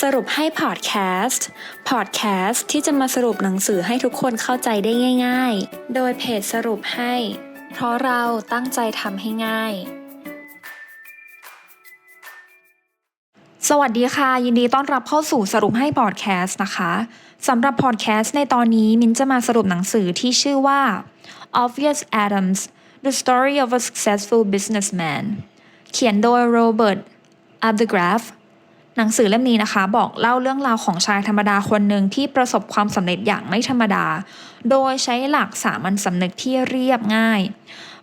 สรุปให้พอดแคสต์ พอดแคสต์ที่จะมาสรุปหนังสือให้ทุกคนเข้าใจได้ง่าย ๆ โดยเพจสรุปให้ เพราะเราตั้งใจทำให้ง่าย สวัสดีค่ะ ยินดีต้อนรับเข้าสู่สรุปให้พอดแคสต์นะคะสำหรับพอดแคสต์ในตอนนี้มินจะมาสรุปหนังสือที่ชื่อว่า Obvious Adams The Story of a Successful Businessman เขียนโดย Robert Abdegraaff หนังสือเล่มนี้นะคะ บอกเล่าเรื่องราวของชายธรรมดาคนหนึ่งที่ประสบความสำเร็จอย่างไม่ธรรมดา โดยใช้หลักสามัญสำนึกที่เรียบง่าย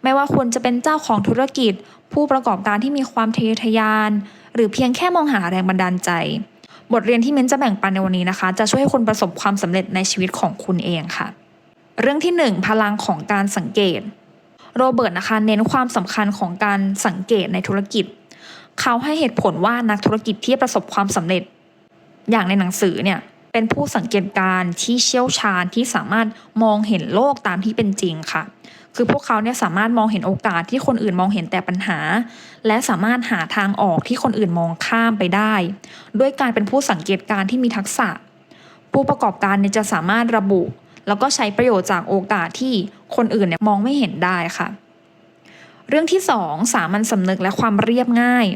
ไม่ว่าคุณจะเป็นเจ้าของธุรกิจ ผู้ประกอบการที่มีความทะเยอทะยาน หรือเพียงแค่มองหาแรงบันดาลใจ บทเรียนที่มิ้นจะแบ่งปันในวันนี้นะคะ จะช่วยให้คุณประสบความสำเร็จในชีวิตของคุณเองค่ะ เรื่องที่หนึ่งพลังของการสังเกต โรเบิร์ตนะคะ เน้นความสำคัญของการสังเกตในธุรกิจ เขาให้เหตุผลว่านักธุรกิจที่ประสบความสำเร็จ อย่างในหนังสือเนี่ยเป็นผู้สังเกตการณ์ที่เชี่ยวชาญที่สามารถมองเห็นโลกตามที่เป็นจริงค่ะ คือพวกเขาเนี่ยสามารถมองเห็นโอกาสที่คนอื่นมองเห็นแต่ปัญหา และสามารถหาทางออกที่คนอื่นมองข้ามไปได้ ด้วยการเป็นผู้สังเกตการณ์ที่มีทักษะ ผู้ประกอบการเนี่ยจะสามารถระบุ แล้วก็ใช้ประโยชน์จากโอกาสที่คนอื่นเนี่ยมองไม่เห็นได้ค่ะ เรื่องที่ 2 สามัญสำนึกและความเรียบง่าย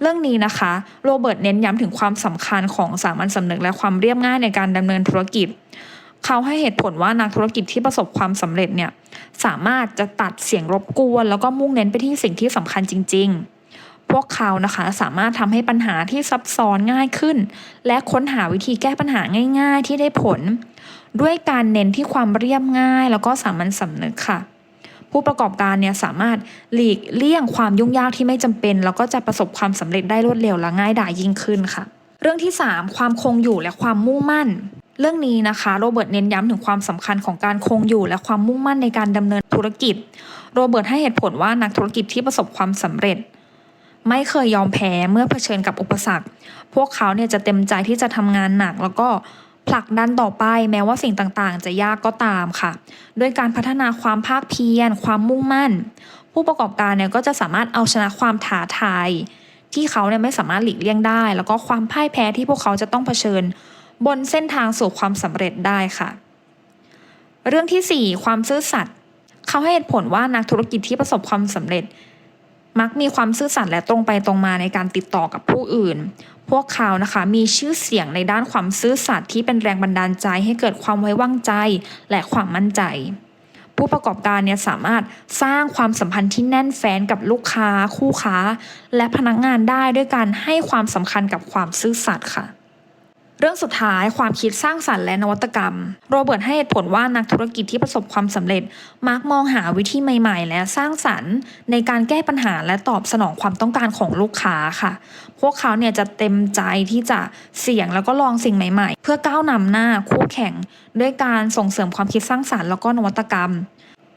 เรื่องนี้นะคะ โรเบิร์ตเน้นย้ำถึงความสำคัญของสามัญสำนึกและความเรียบง่ายในการดำเนินธุรกิจ เขาให้เหตุผลว่านักธุรกิจที่ประสบความสำเร็จเนี่ยสามารถจะตัดเสียงรบกวน แล้วก็มุ่งเน้นไปที่สิ่งที่สำคัญจริง ๆพวกเขานะคะสามารถทำให้ปัญหาที่ซับซ้อนง่ายขึ้น และค้นหาวิธีแก้ปัญหาง่าย ๆ ที่ได้ผล ด้วยการเน้นที่ความเรียบง่าย แล้วก็สามัญสำนึกค่ะ ผู้ประกอบการเนี่ยสามารถหลีกเลี่ยงความยุ่งยากที่ไม่จำเป็น แล้วก็จะประสบความสำเร็จได้รวดเร็วและง่ายดายยิ่งขึ้นค่ะ เรื่องที่ 3 ความคงอยู่และความมุ่งมั่นเรื่องนี้นะคะโรเบิร์ตเน้นย้ำถึงความสำคัญของการคงอยู่และความมุ่งมั่นในการดำเนินธุรกิจ โรเบิร์ตให้เหตุผลว่านักธุรกิจที่ประสบความสำเร็จ ไม่เคยยอมแพ้เมื่อเผชิญกับอุปสรรค พวกเขาเนี่ยจะเต็มใจที่จะทำงานหนัก แล้วก็ ผลักดันต่อไปแม้ว่าสิ่งต่างๆ จะยากก็ตามค่ะ ด้วยการพัฒนาความภาคเพียร ความมุ่งมั่น ผู้ประกอบการเนี่ยก็จะสามารถเอาชนะความท้าทายที่เขาเนี่ยไม่สามารถหลีกเลี่ยงได้ แล้วก็ความพ่ายแพ้ที่พวกเขาจะต้องเผชิญ บนเส้นทางสู่ความสำเร็จได้ค่ะ เรื่องที่ 4 ความซื่อสัตย์เขาให้เหตุผลว่านักธุรกิจที่ประสบความสำเร็จ มักมีความซื่อสัตย์และตรงไปตรงมาในการติดต่อกับผู้อื่น พวกเขานะคะมีชื่อเสียงในด้านความซื่อสัตย์ที่เป็นแรงบันดาลใจให้เกิดความไว้วางใจและความมั่นใจ ผู้ประกอบการเนี่ยสามารถสร้างความสัมพันธ์ที่แน่นแฟ้นกับลูกค้า คู่ค้า และพนักงานได้ด้วยการให้ความสำคัญกับความซื่อสัตย์ค่ะ เรื่องสุดท้ายความคิดสร้างสรรค์และนวัตกรรม โรเบิร์ตให้เหตุผลว่านักธุรกิจที่ประสบความสำเร็จ มักมองหาวิธีใหม่ ๆ และสร้างสรรค์ ในการแก้ปัญหาและตอบสนองความต้องการของลูกค้าค่ะ พวกเขาเนี่ยจะเต็มใจที่จะเสี่ยงแล้วก็ลองสิ่งใหม่ ๆ เพื่อก้าวนำหน้าคู่แข่ง ด้วยการส่งเสริมความคิดสร้างสรรค์แล้วก็นวัตกรรม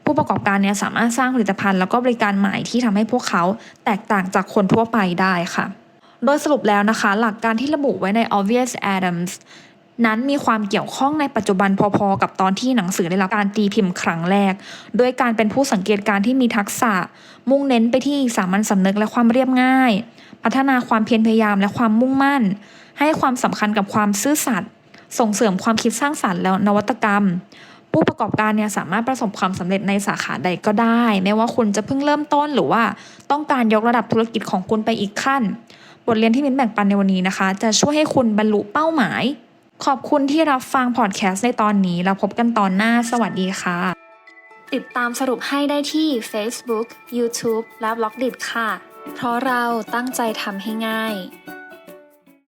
ผู้ประกอบการเนี่ยสามารถสร้างผลิตภัณฑ์แล้วก็บริการใหม่ที่ทำให้พวกเขาแตกต่างจากคนทั่วไปได้ค่ะ โดยสรุปแล้วนะคะ หลักการที่ระบุไว้ใน Obvious Adams นั้นมีความเกี่ยวข้องในปัจจุบันพอๆ กับตอนที่หนังสือได้รับการตีพิมพ์ครั้งแรกโดยการเป็นผู้สังเกตการณ์ที่มีทักษะ มุ่งเน้นไปที่สามัญสำนึกและความเรียบง่าย พัฒนาความเพียรพยายามและความมุ่งมั่น ให้ความสำคัญกับความซื่อสัตย์ส่งเสริมความคิดสร้างสรรค์และนวัตกรรม ผู้ประกอบการเนี่ยสามารถประสบความสำเร็จในสาขาใดก็ได้ ไม่ว่าคุณจะเพิ่งเริ่มต้นหรือว่าต้องการยกระดับธุรกิจของคุณไปอีกขั้น บทเรียนที่มิ้นแบ่งปันในวันนี้นะคะ จะช่วยให้คุณบรรลุเป้าหมาย ขอบคุณที่รับฟังพอดแคสต์ในตอนนี้แล้วพบกันตอนหน้าสวัสดีค่ะ ติดตามสรุปให้ได้ที่ Facebook, YouTube และ b ล็อกดิค่ะ เพราะเราตั้งใจทำให้ง่าย